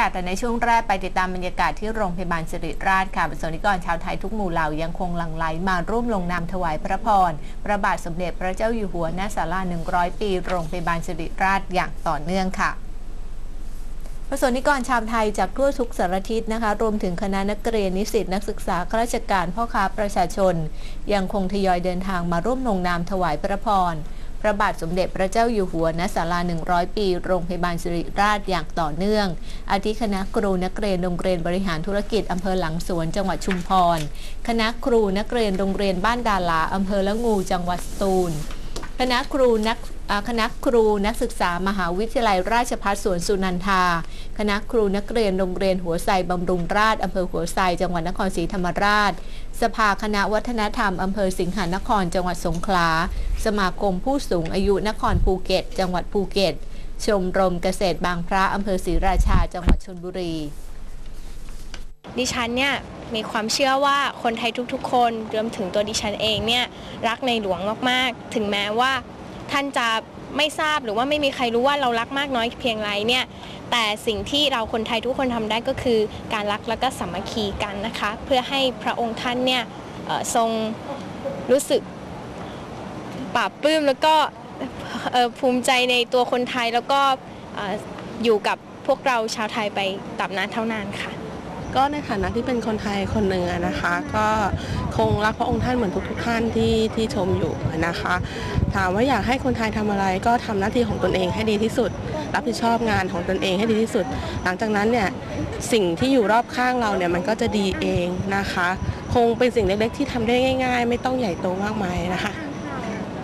ค่ะ แต่ในช่วงแรกไปติดตามบรรยากาศที่โรงพยาบาลสิริราชค่ะประสนิกรชาวไทยทุกหมู่เหล่ายังคงหลั่งไหลมาร่วมลงนามถวายพระพร พระบาทสมเด็จพระเจ้าอยู่หัวณศาลา 100 ปี โรงพยาบาลสิริราชอย่างต่อเนื่องค่ะประสนิกรชาวไทยจากทั่วทุกสารทิศนะคะ รวมถึงคณะนักเรียนนิสิตนักศึกษาข้าราชการพ่อค้าประชาชน ยังคงทยอยเดินทางมาร่วมลงนามถวายพระพร พระบาทสมเด็จพระเจ้าอยู่หัวณศาลา 100 ปี โรงพยาบาลสิริราชอย่างต่อเนื่อง อาทิคณะครูนักเรียนโรงเรียนบริหารธุรกิจอำเภอหลังสวนจังหวัดชุมพร คณะครูนักเรียนโรงเรียนบ้านดาลาอำเภอละงูจังหวัดสตูล คณะครูนักคณะครูนักศึกษามหาวิทยาลัยราชภัฏสวนสุนันทา คณะครูนักเรียนโรงเรียนหัวไซบำรุงราชอำเภอหัวไซจังหวัดนครศรีธรรมราช สภาคณะวัฒนธรรมอำเภอสิงหานครจังหวัดสงขลา สมาคมผู้สูงอายุนครภูเก็ต จังหวัดภูเก็ต ชมรมเกษตรบางพระอำเภอศรีราชา จังหวัดชลบุรี ดิฉันเนี่ยมีความเชื่อว่าคนไทยทุกๆ คนรวมถึงตัวดิฉันเองเนี่ยรักในหลวงมากๆ ถึงแม้ว่า ท่านจะไม่ทราบหรือว่าไม่มีใครรู้ว่าเรารักมากน้อยเพียงไรเนี่ยแต่สิ่งที่เราคนไทยทุกคนทำได้ก็คือ การรักและก็สามัคคีกันนะคะ เพื่อให้พระองค์ท่านเนี่ยทรงรู้สึก ปลาบปลื้มแล้วก็ภูมิใจในตัวคนไทยแล้วก็ออยู่กับพวกเราชาวไทยไปตราบนานเท่านานค่ะ ก็ในฐานะที่เป็นคนไทยคนหนึ่งอนะคะ ก็คงรักพระองค์ท่านเหมือนทุกๆท่านที่ที่ชมอยู่นะคะ ถามว่าอยากให้คนไทยทำอะไรก็ทำหน้าที่ของตนเองให้ดีที่สุด รับผิดชอบงานของตนเองให้ดีที่สุด หลังจากนั้นเนี่ยสิ่งที่อยู่รอบข้างเราเนี่ยมันก็จะดีเองนะคะ คงเป็นสิ่งเล็กๆที่ทำได้ง่าย ๆ ไม่ต้องใหญ่โตมากมายนะคะ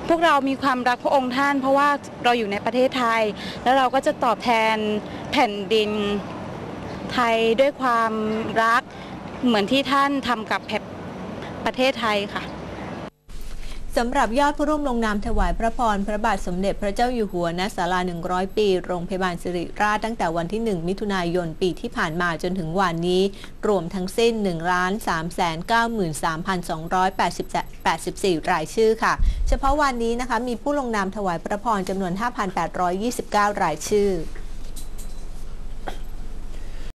พวกเรามีความรักพระองค์ท่าน เพราะว่าเราอยู่ในประเทศไทย แล้วเราก็จะตอบแทนแผ่นดินไทยด้วยความรักเหมือนที่ท่านทำกับแผ่นประเทศไทยค่ะ สำหรับยอดผู้ร่วมลงนามถวายพระพร พระบาทสมเด็จพระเจ้าอยู่หัวณศาลา 100 ปี โรงพยาบาลสิริราชตั้งแต่วันที่ 1 มิถุนายนปีที่ผ่านมาจนถึงวันนี้ รวมทั้งสิ้น 1,393,284 รายชื่อค่ะ เฉพาะวันนี้นะคะมีผู้ลงนามถวายพระพรจำนวน 5,829 รายชื่อ